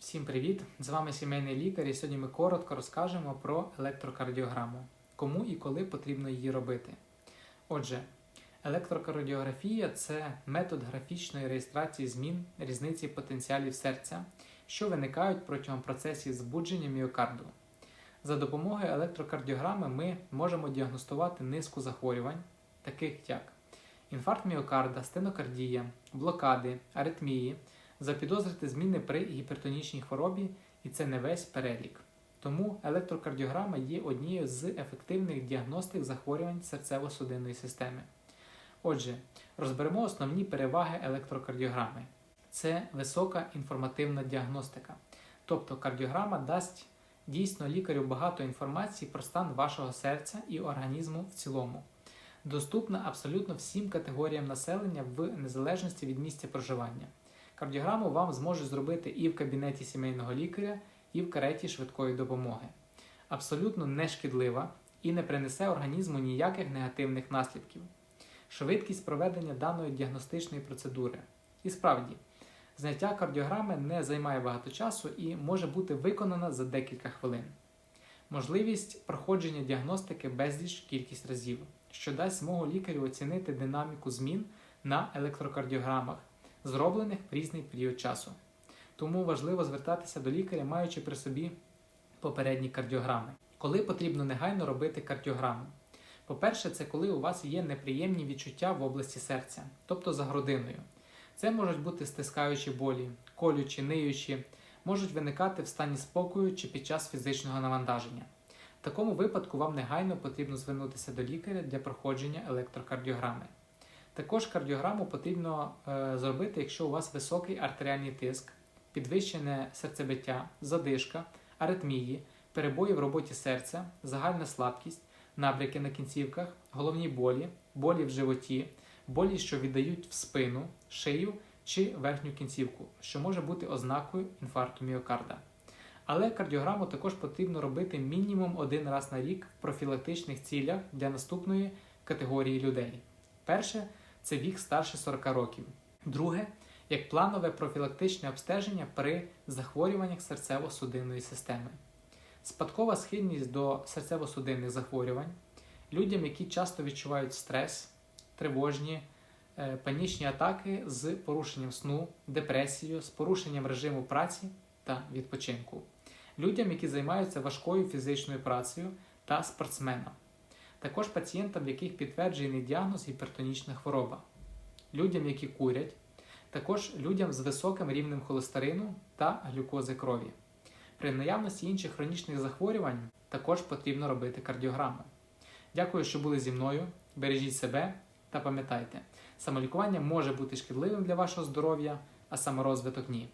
Всім привіт! З вами сімейний лікар, і сьогодні ми коротко розкажемо про електрокардіограму, кому і коли потрібно її робити. Отже, електрокардіографія це метод графічної реєстрації змін різниці потенціалів серця, що виникають протягом процесів збудження міокарду. За допомогою електрокардіограми ми можемо діагностувати низку захворювань, таких як інфаркт міокарда, стенокардія, блокади, аритмії, запідозрити зміни при гіпертонічній хворобі, і це не весь перелік. Тому електрокардіограма є однією з ефективних діагностик захворювань серцево-судинної системи. Отже, розберемо основні переваги електрокардіограми. Це висока інформативна діагностика. Тобто кардіограма дасть дійсно лікарю багато інформації про стан вашого серця і організму в цілому. Доступна абсолютно всім категоріям населення в незалежності від місця проживання. Кардіограму вам зможуть зробити і в кабінеті сімейного лікаря, і в кареті швидкої допомоги. Абсолютно не шкідлива і не принесе організму ніяких негативних наслідків. Швидкість проведення даної діагностичної процедури. І справді, зняття кардіограми не займає багато часу і може бути виконана за декілька хвилин. Можливість проходження діагностики безліч кількість разів, що дасть змогу лікарю оцінити динаміку змін на електрокардіограмах зроблених в різний період часу. Тому важливо звертатися до лікаря, маючи при собі попередні кардіограми. Коли потрібно негайно робити кардіограму? По-перше, це коли у вас є неприємні відчуття в області серця, тобто за грудиною. Це можуть бути стискаючі болі, колючі, ниючі, можуть виникати в стані спокою чи під час фізичного навантаження. В такому випадку вам негайно потрібно звернутися до лікаря для проходження електрокардіограми. Також кардіограму потрібно е, зробити, якщо у вас високий артеріальний тиск, підвищене серцебиття, задишка, аритмії, перебої в роботі серця, загальна слабкість, набряки на кінцівках, головні болі, болі в животі, болі, що віддають в спину, шию чи верхню кінцівку, що може бути ознакою інфаркту міокарда. Але кардіограму також потрібно робити мінімум один раз на рік в профілактичних цілях для наступної категорії людей. Перше це вік старше 40 років. Друге, як планове профілактичне обстеження при захворюваннях серцево-судинної системи. Спадкова схильність до серцево-судинних захворювань, людям, які часто відчувають стрес, тривожні, е, панічні атаки з порушенням сну, депресією, з порушенням режиму праці та відпочинку, людям, які займаються важкою фізичною працею та спортсменам також пацієнтам, в яких підтверджений діагноз гіпертонічна хвороба, людям, які курять, також людям з високим рівнем холестерину та глюкози крові. При наявності інших хронічних захворювань також потрібно робити кардіограму. Дякую, що були зі мною. Бережіть себе та пам'ятайте, самолікування може бути шкідливим для вашого здоров'я, а саморозвиток ні.